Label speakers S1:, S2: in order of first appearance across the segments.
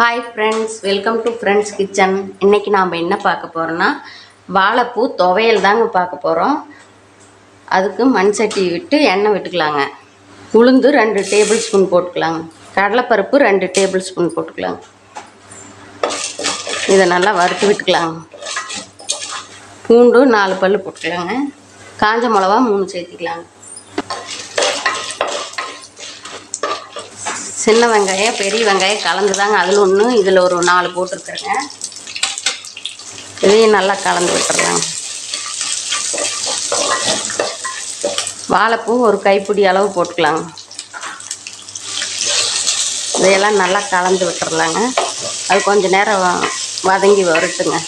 S1: Hi friends welcome to friends kitchen இன்றைக்கி நாம் என்ன பார்க்க போகிறோன்னா வாழைப்பூ துவையல் தாங்க பார்க்க போகிறோம் அதுக்கு மண் சட்டி விட்டு எண்ணெய் விட்டுக்கலாங்க. உளுந்து ரெண்டு டேபிள் ஸ்பூன் போட்டுக்கலாங்க. கடலைப்பருப்பு ரெண்டு டேபிள் ஸ்பூன் போட்டுக்கலாங்க. இதை நல்லா வறுத்து விட்டுக்கலாங்க. பூண்டு நாலு பல் போட்டுக்கலாங்க. காஞ்ச மிளகா மூணு சேர்த்திக்கலாங்க. சின்ன வெங்காயம் பெரிய வெங்காயம் கலந்து தாங்க அதில் ஒன்று இதில் ஒரு நாலு போட்டிருக்குறேங்க. இதையும் நல்லா கலந்து விட்டுறலாங்க. வாழைப்பூ ஒரு கைப்பிடி அளவு போட்டுக்கலாங்க. இதையெல்லாம் நல்லா கலந்து விட்டுறலாங்க. அது கொஞ்ச நேரம் வதங்கி வரட்டுங்க.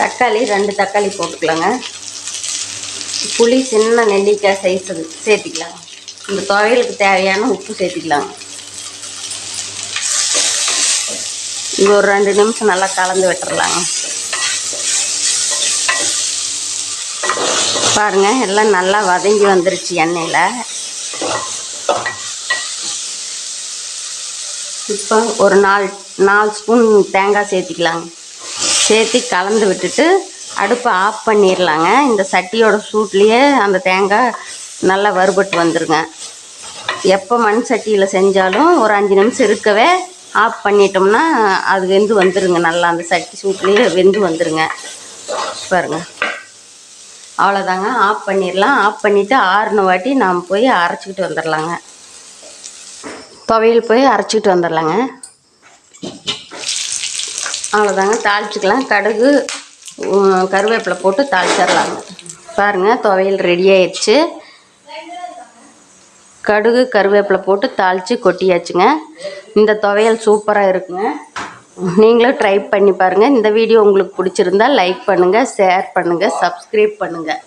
S1: தக்காளி ரெண்டு தக்காளி போட்டுக்கலாங்க. புளி சின்ன நெல்லிக்காய் சைஸ் சேர்த்திக்கலாம் இந்த துவையலுக்கு தேவையான உப்பு சேர்த்திக்கலாங்க இது ஒரு ரெண்டு நிமிஷம் நல்லா கலந்து விட்டுறலாங்க பாருங்க எல்லாம் நல்லா வதங்கி வந்துருச்சு எண்ணெயில். இப்போ ஒரு நாலு நாலு ஸ்பூன் தேங்காய் சேர்த்திக்கலாங்க சேர்த்து கலந்து விட்டுட்டு அடுப்பை ஆஃப் பண்ணிடலாங்க இந்த சட்டியோட சூட்லேயே அந்த தேங்காய் நல்லா வறுபட்டு வந்துருங்க. எப்போ மண் சட்டியில் செஞ்சாலும் ஒரு அஞ்சு நிமிஷம் இருக்கவே ஆஃப் பண்ணிட்டோம்னா அது வெந்து வந்துடுங்க நல்லா அந்த சட்டி சூட்லேயே வெந்து வந்துடுங்க பாருங்க. அவ்வளோதாங்க ஆஃப் பண்ணிடலாம். ஆஃப் பண்ணிவிட்டு ஆறுன வாட்டி நாம் போய் அரைச்சிக்கிட்டு வந்துடலாங்க. துவையல் போய் அரைச்சிக்கிட்டு வந்துடலாங்க. அவ்வளோதாங்க தாளிச்சிக்கலாம். கடுகு கருவேப்பிலை போட்டு தாளிச்சிடலாங்க. பாருங்கள் துவையல் ரெடி ஆயிடுச்சு. கடுகு கருவேப்பிலை போட்டு தாளித்து கொட்டியாச்சுங்க. இந்த துவையல் சூப்பராக இருக்குங்க. நீங்களும் ட்ரை பண்ணி பாருங்கள் இந்த வீடியோ உங்களுக்கு பிடிச்சிருந்தா லைக் பண்ணுங்கள் ஷேர் பண்ணுங்கள் சப்ஸ்கிரைப் பண்ணுங்கள்